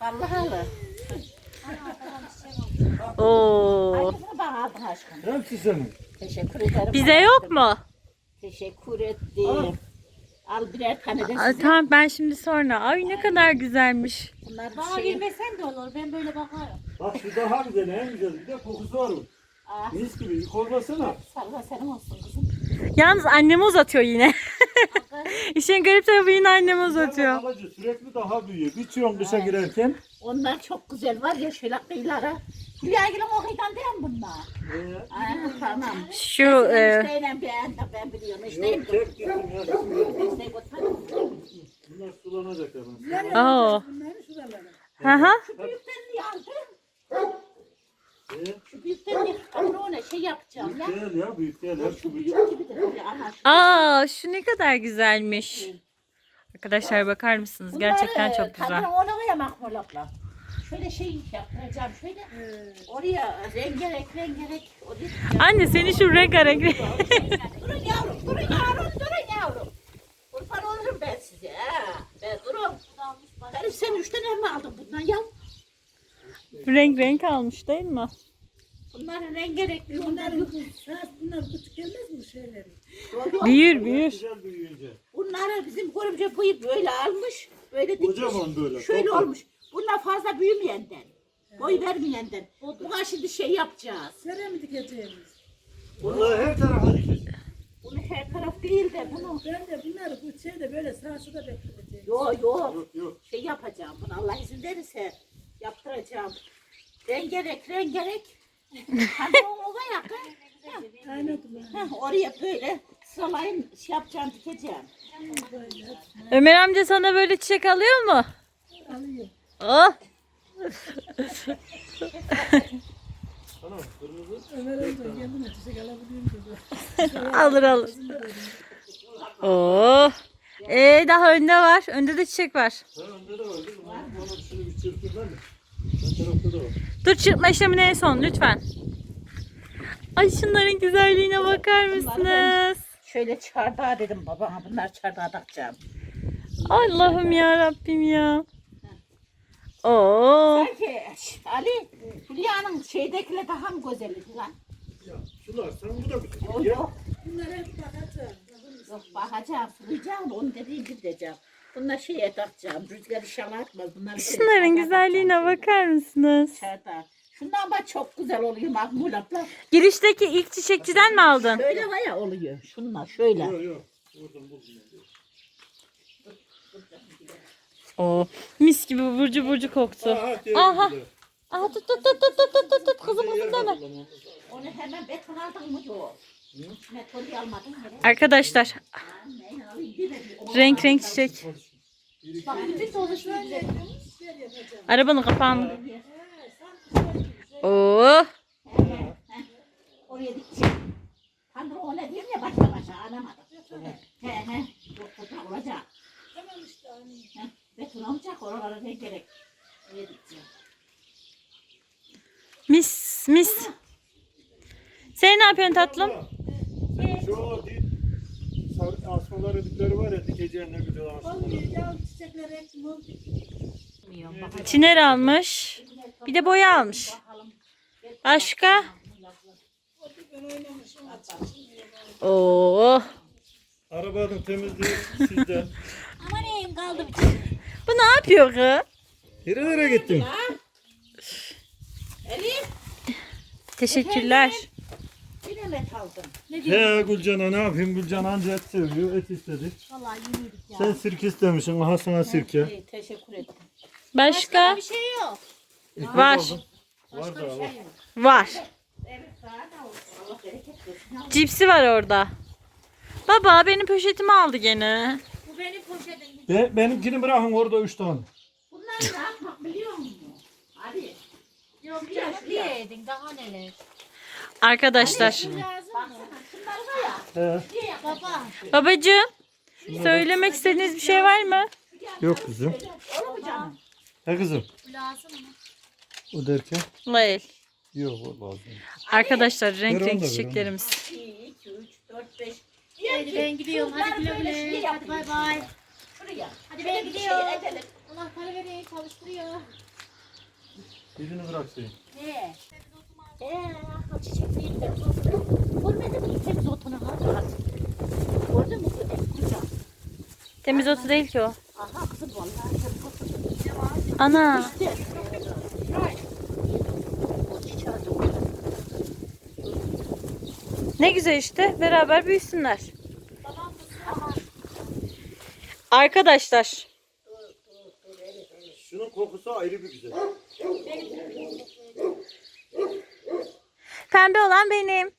Vallahi. Oo. Aynısını bana aldın aşkım. Hepsi senin. Teşekkür ederim. Bize yok mu? Teşekkür ettim. Al birer tane de Aa, size. tamam ben şimdi sonra. Ay ne kadar güzelmiş. Bunlar Bana şey. vermesen de olur. Ben böyle bakarım. Bak şu daha güzel en güzel. Bir de kokusu var o. Aa, Mis gibi. Bir koklasana. sarıla senin olsun kızım. Yalnız anneme uzatıyor yine. İşin garip tarafı yine anneme uzatıyor. Alıcı sürekli daha büyüyor. Biçiyorsun kışa girerken. Onlar çok güzel var ya şöyle kıyılara. Hülya Gül'ün okuydan değil mi bunlar? Ee, Aa, tamam. Şu e, İşteyle ben de ben biliyorum. İşteyim Yok tek gittim ya. Bunlar sulanacak hemen. Oo. Hı hı büyükten niye aldın? Ee, Şu büyükten ona şey yapacağım ya. büyük değil ya büyük değil. Hep şu Şu büyük. büyük gibi de böyle ana. şu- Aa şu ne kadar güzelmiş. Arkadaşlar bakar mısınız? Gerçekten çok güzel. Kadın ona koya Mahmur abla. Şöyle şey yaptıracağım şöyle. Oraya rengerek rengerek. Oraya Anne seni şu rengarenk. Durun yavrum, durun yavrum, durun yavrum. Kurban olurum ben size. Ha. Ben durun. Herif sen üç tane mi aldın bundan ya? renk renk almış değil mi? Bunların rengarenkli bunlar yok. Bunlar küçük gelmez mi şeyleri? Büyür büyür. Güzel büyüyünce. Bunları bizim görümce bıyık böyle almış. Böyle dikmiş. Kocaman böyle, Şöyle toplu. olmuş. Bunlar fazla büyümeyenden. Boy vermeyenden. Buna şimdi şey yapacağız. Sere mi dikeceğimiz? Bunlar her tarafa dikeceğiz. Bunu her taraf değil de bunu. Ben de bunları bu şeyde böyle sağa şurada bekleteceğim. Yok yok. Yok yok. Şey yapacağım. Bunu Allah izin verirse yaptıracağım. Rengerek rengerek. O ova yakın. Kaynadılar. Heh, oraya böyle sıralayın şey yapacağım dikeceğim. Ömer amca sana böyle çiçek alıyor mu? Alıyor. Oh. Ömer amca kendine çiçek alabiliyorum dedi. Alır alır. Oh. Ee, daha önde var. Önde de çiçek var. Ha önde de var değil mi? Onu şunu bir çırpayım ben de. Dur çırpma işlemini en son lütfen. Ay şunların güzelliğine bakar mısınız? Şöyle çardağa dedim babama bunlar çardağa takacağım. Allah'ım ya Rabbim ya. Oo. Sanki Ali Hülya'nın şeydekiyle daha mı güzeldi lan? Ya sular sen bu da güzel. Yok Ya. yok. Bunlar hep bakacağım. Yok bakacağım sulayacağım onu dediğim gibi diyeceğim. Bunlar şeye takacağım. Rüzgar inşallah atmaz. Bunlar Şunların güzelliğine bakar mısınız? Çerda. Şundan ama çok güzel oluyor mahmulatlar. Girişteki ilk çiçekçiden mi aldın? Şöyle var ya oluyor. Şunlar şöyle. Yok yok. Oradan bulacağım. Oo, mis gibi burcu burcu koktu. Aha. Aha. Aha tut tut tut tut tut tut tut kızım kızım deme. Onu hemen beton aldın mı yok? Arkadaşlar renk renk çiçek. Arabanın kapağını. Oo. Mis mis. Sen ne yapıyorsun tatlım? Şimdi o dik asmaları dikleri var ya dikeceğine güzel asmaları. Olmayacağım çiçekler hep Çiner almış. Bir de boya almış. Başka? Oo. Arabanın temizliği sizden. Aman iyiyim kaldım. Bu ne yapıyor ki? kız? Nereye gittin? Elif. Teşekkürler. Efendim? Yine aldım. He Gülcan'a ne yapayım? Gülcan anca et seviyor. Et istedi. Vallahi yemedik ya. Sen sirke istemişsin. Aha sana sirke. İyi, teşekkür ederim. Başka? Bir şey yok. Var. Var da var. Var. Evet daha da olsun. Allah bereket versin. Ya, Cipsi var orada. Baba benim poşetimi aldı gene. Bu benim poşetim. Be, benimkini bırakın orada üç tane. Bunlar ne yapmak biliyor musun? Hadi. Yok Ya, ya ya. yedin daha neler. Arkadaşlar. He. Niye yapmak? Baba. Babacığım. Söylemek istediğiniz bir şey var mı? Yok kızım. He kızım. Bu lazım mı? O derken? Değil. Yok o lazım. Arkadaşlar renk Ver renk onu da, ver çiçeklerimiz. 2, 2, 3, 4, 5. Hadi ben gidiyorum. Hadi güle güle. Hadi bay bay. Şuraya. Hadi ben gidiyorum. şey edelim. Allah para makineyi çalıştırıyor. Birini bırak şey. Ne? Temiz otunu otu değil ki o. Ana. Ne güzel işte. Beraber büyüsünler. Arkadaşlar. Şunun kokusu ayrı bir güzel. Pembe olan benim.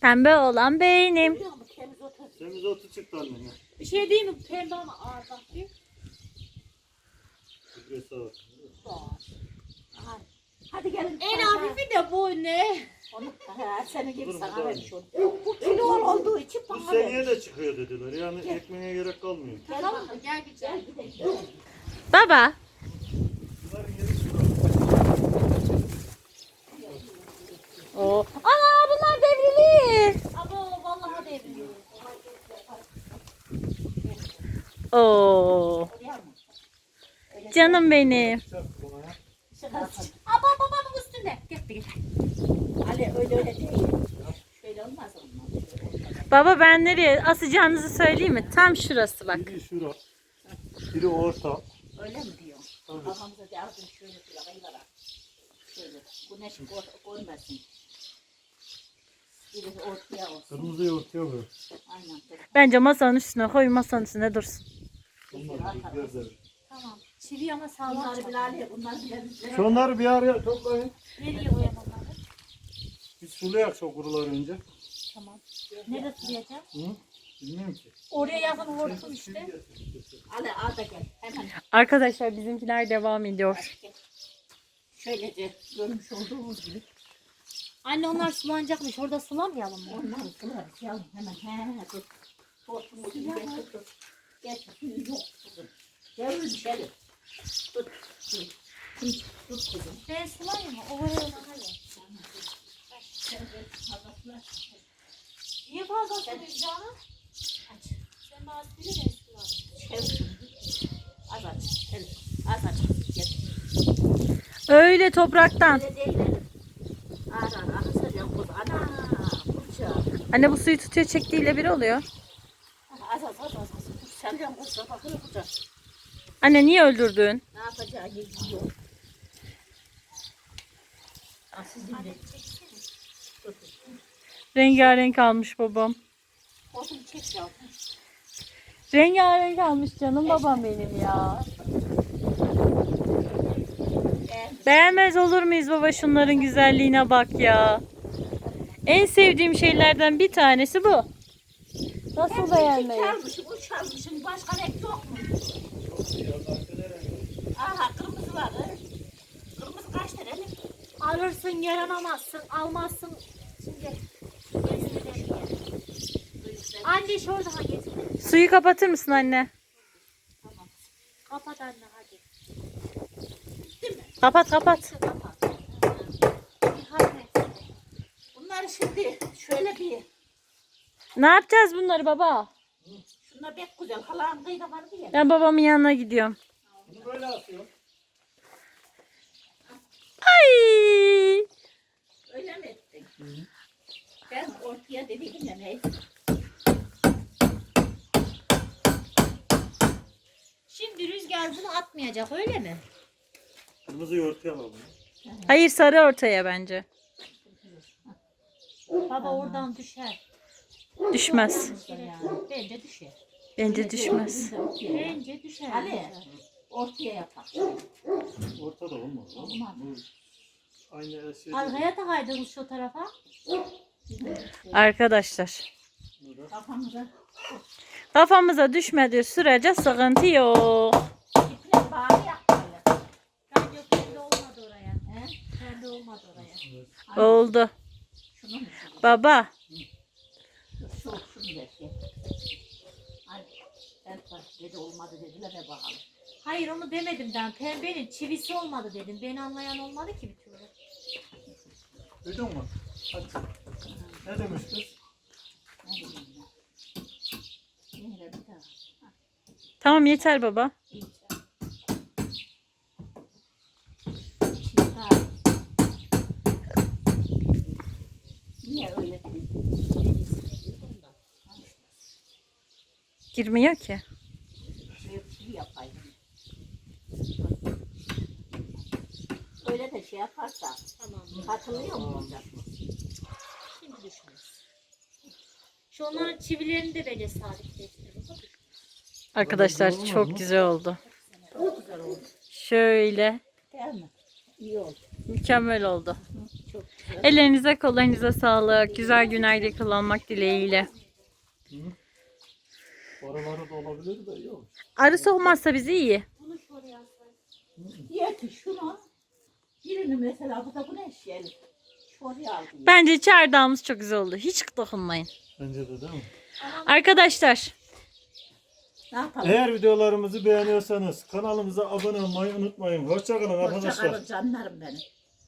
Pembe olan benim. Temiz otu? Temiz otu çıktı annene. Bir şey değil mi? Pembe ama ağır bak bir. Gübresi var. Aha. Hadi gelin. En hafifi de bu ne? Onu ha, senin gibi Dur, sana vermiş onu. Bu kilo olduğu için Bu bana seneye vermiş. de çıkıyor dediler. Yani ekmeğe gerek kalmıyor. Gel Tamam mı? Gel güzel. Baba. Bunlar yeni Oo. Ana bunlar devrili. Abo vallahi devriliyor. Oo. Canım benim. Abo babamın üstünde. Gitti gitti. Ali öyle öyle değil. Şöyle olmaz olmaz. Baba ben nereye asacağınızı söyleyeyim mi? Tam şurası bak. Biri şura. Biri orta. Öyle mi diyor? Tabii. Kafamıza yardım şöyle şöyle. Şöyle. Güneş. Biri ortaya olsun. Kırmızıyı ortaya koy. Aynen. Bence masanın üstüne koy masanın üstüne dursun. Bunlar. Tamam. Çivi ama sağlam. Bile Ali, bunlar bile bizlere. Şunları bir araya toplayın. Nereye koyalım onları? Bir sulayak şu kurular önce. Tamam. Nerede sulayacağım? Hı? Bilmiyorum ki. Oraya yakın hortum işte. Ali al da gel. Hemen. Arkadaşlar bizimkiler devam ediyor. Şöylece görmüş olduğumuz gibi. Anne onlar sulanacakmış. Orada sulamayalım mı? Onları sularız yavrum hemen. He he dur. Hortumu gibi getir dur. Getir suyu yok kızım. Devrim şöyle. Tut. Tut. Tut tut kızım. Ben sulayayım mı? Oraya. Niye fazla suluyorsun canım? Aç. Sen bana sili ben sularım. Çevir şunu. Az aç. Evet. Az aç. Getir. Öyle topraktan. Öyle değil Elif. Ağır ağır akıtacağım kız. Ana. Kurça. Anne bu suyu tutuyor çektiğiyle bir oluyor. Anne niye öldürdün? Ne yapacağı yiyor. Rengarenk almış babam. Rengarenk almış canım babam benim ya. Beğenmez olur muyuz baba şunların güzelliğine bak ya. En sevdiğim şeylerden bir tanesi bu. Nasıl beğenmeyi? Çalmışım, bu çalmışım. Başka renk yok mu? Aha kırmızı var. Kırmızı kaç tane? Alırsın yaranamazsın. Almazsın. Şimdi. Anne şuradan getir. Suyu kapatır mısın anne? Kapat anne. Kapat kapat. Bunları şimdi şöyle bir. Ne yapacağız bunları baba? Şunlar pek güzel. Halan kıyıda var mı ya? Ben babamın yanına gidiyorum. Bunu böyle atıyor. Ay! Öyle mi ettin? Ben ortaya dedim ya neyse. Şimdi rüzgar bunu atmayacak öyle mi? Kırmızıyı ortaya alalım. Hayır sarı ortaya bence. Baba oradan düşer. Düşmez. Bence düşer. Bence düşmez. Bence düşer. Ali ortaya yapar. Ortada olmaz. Olmaz. Aynı şey. Arkaya da kaydırmış şu tarafa. Arkadaşlar. Burada. Kafamıza Kafamıza düşmediği sürece sıkıntı yok. iple bağlı yapmalı. Bence pembe olmadı oraya. He? Pembe olmadı oraya. Oldu. Şunu mu? Baba. Şu, şunu. Ben dedi olmadı dediler ve bakalım. Hayır onu demedim ben. Pembenin çivisi olmadı dedim. Beni anlayan olmadı ki bir türlü. Duydun mu? Hadi. Ne demiş kız? Ne bileyim ben. Yine de bir daha. Tamam yeter baba. İyice. Girmiyor ki. Öyle de şey yaparsa Tamam. katılıyor mu olacak? Şimdi düşünürüz. Şu onların çivilerini de böyle sabitleştirelim. Bakın. Arkadaşlar çok güzel oldu. Çok güzel oldu. Şöyle Değil mi? İyi oldu. mükemmel oldu. Çok güzel. Ellerinize kollarınıza sağlık. Güzel günlerde kullanmak dileğiyle. Oraları da olabilir de yok. Arısı olmazsa bizi iyi. Bunu şuraya asayım. Diye ki şunu birini mesela bu da bu ne eşyalı. Şuraya aldım. Bence çardağımız çok güzel oldu. Hiç dokunmayın. Bence de değil mi? Arkadaşlar Ne yapalım? Eğer videolarımızı beğeniyorsanız kanalımıza abone olmayı unutmayın. Hoşçakalın Hoşça arkadaşlar. kalın canlarım benim.